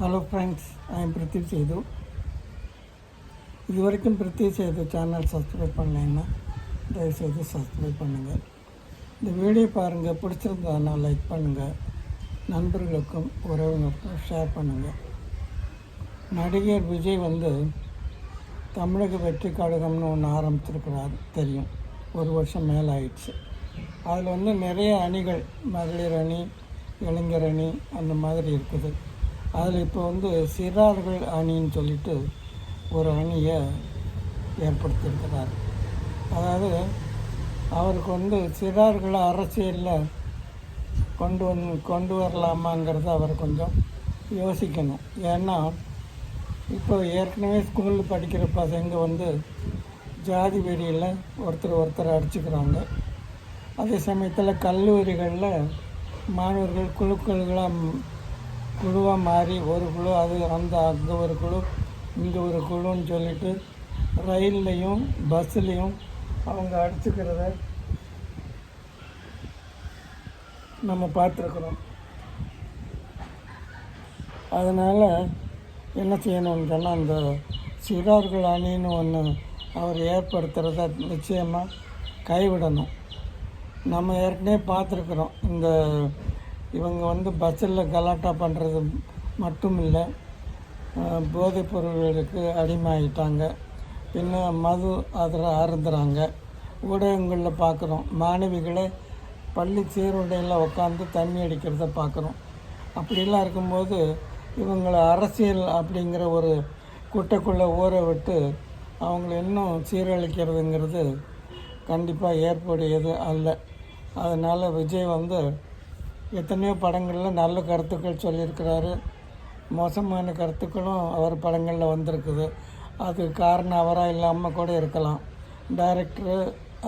Hello friends I'm M Prithiv Sethu இது வரைக்கும் Prithvi Setu channel subscribe பண்ணலைன்னா தயவுசெய்து சப்ஸ்கிரைப் பண்ணுங்கள் இந்த வீடியோ பாருங்கள் பிடிச்சிருந்ததுன்னா லைக் பண்ணுங்கள் நண்பர்களுக்கும் உறவினருக்கும் ஷேர் பண்ணுங்கள் நடிகர் விஜய் வந்து தமிழக வெற்றி கழகம்னு ஒன்று ஆரம்பிச்சிருக்கிறார் தெரியும். ஒரு வருஷம் மேலே ஆயிடுச்சு. அதில் வந்து நிறைய அணிகள் மகளிர் அணி இளைஞர் அணி அந்த மாதிரி இருக்குது. அதில் இப்போ வந்து சிறார்கள் அணின்னு சொல்லிட்டு ஒரு அணியை ஏற்படுத்தியிருக்கிறார். அதாவது அவருக்கு வந்து சிறார்களை அரசியலில் கொண்டு வந்து கொண்டு வரலாமாங்கிறத அவர் கொஞ்சம் யோசிக்கணும். ஏன்னா இப்போ ஏற்கனவே ஸ்கூலில் படிக்கிற பசங்க வந்து ஜாதி வெறியில் ஒருத்தர் ஒருத்தர் அடிச்சுக்கிறாங்க. அதே சமயத்தில் கல்லூரிகளில் மாணவர்கள் குழுக்கள்களாக குழுவாக மாறி ஒரு குழு அது அந்த அந்த ஒரு குழு இங்கே ஒரு குழுன்னு சொல்லிட்டு ரயில்லையும் பஸ்ஸுலேயும் அவங்க அடிச்சுக்கிறத நம்ம பார்த்துருக்குறோம். அதனால் என்ன செய்யணும்னு சொன்னால் அந்த சிறார்கள் அணின்னு ஒன்று அவர் ஏற்படுத்துகிறத நிச்சயமாக கைவிடணும். நம்ம ஏற்கனவே பார்த்துருக்குறோம். இந்த இவங்க வந்து பஸ்ஸில் கலாட்டா பண்ணுறது மட்டும் இல்லை போதைப் பொருள்களுக்கு அடிமையாயிட்டாங்க. பின்ன மது அதில் அருந்துறாங்க. ஊடகங்களில் பார்க்குறோம் மாணவிகளை பள்ளி சீருடையில் உட்காந்து தண்ணி அடிக்கிறத பார்க்குறோம் அப்படிலாம் இருக்கும்போது இவங்களை அரசியல் அப்படிங்கிற ஒரு குட்டைக்குள்ளே ஊற விட்டு அவங்கள இன்னும் சீரழிக்கிறதுங்கிறது கண்டிப்பாக ஏற்புடையது அல்ல. அதனால் விஜய் வந்து எத்தனையோ படங்களில் நல்ல கருத்துக்கள் சொல்லியிருக்கிறாரு. மோசமான கருத்துக்களும் அவர் படங்களில் வந்திருக்குது. அது காரணம் அவராக இல்லாமல் கூட இருக்கலாம். டைரக்டரு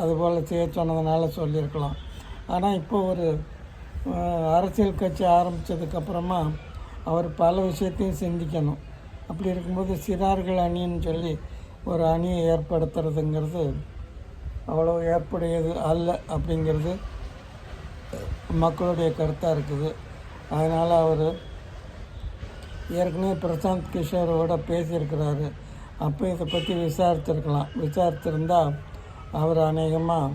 அதுபோல் செய்ய சொன்னதுனால சொல்லியிருக்கலாம். ஆனால் இப்போ ஒரு அரசியல் கட்சி ஆரம்பித்ததுக்கப்புறமா அவர் பல விஷயத்தையும் சிந்திக்கணும். அப்படி இருக்கும்போது சிறார்கள் அணின்னு சொல்லி ஒரு அணியை ஏற்படுத்துறதுங்கிறது அவ்வளோ ஏற்புடையது அல்ல அப்படிங்கிறது மக்களுடைய கருத்தாக இருக்குது. அதனால் அவர் ஏற்கனவே பிரசாந்த் கிஷோரோட பேசியிருக்கிறாரு. அப்போ இதை பற்றி விசாரிச்சிருக்கலாம். விசாரிச்சிருந்தால் அவர் அநேகமாக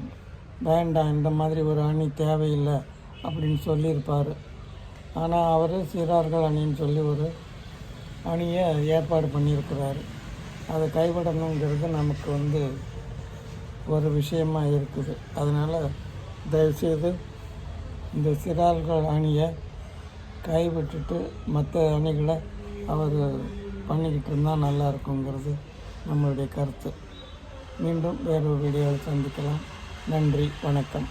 வேண்டாம் இந்த மாதிரி ஒரு அணி தேவையில்லை அப்படின்னு சொல்லியிருப்பார். ஆனால் அவர் சிறார்கள் அணின்னு சொல்லி ஒரு அணியை ஏற்பாடு பண்ணியிருக்கிறார். அதை கைவிடணுங்கிறது நமக்கு வந்து ஒரு விஷயமாக இருக்குது. அதனால் தயவுசெய்து இந்த சிறார்கள் அணியை கைவிட்டுட்டு மற்ற அணிகளை அவர் பண்ணிக்கிட்டு இருந்தால் நல்லா இருக்குங்கிறது நம்மளுடைய கருத்து. மீண்டும் வேறொரு வீடியோவில் சந்திக்கலாம். நன்றி வணக்கம்.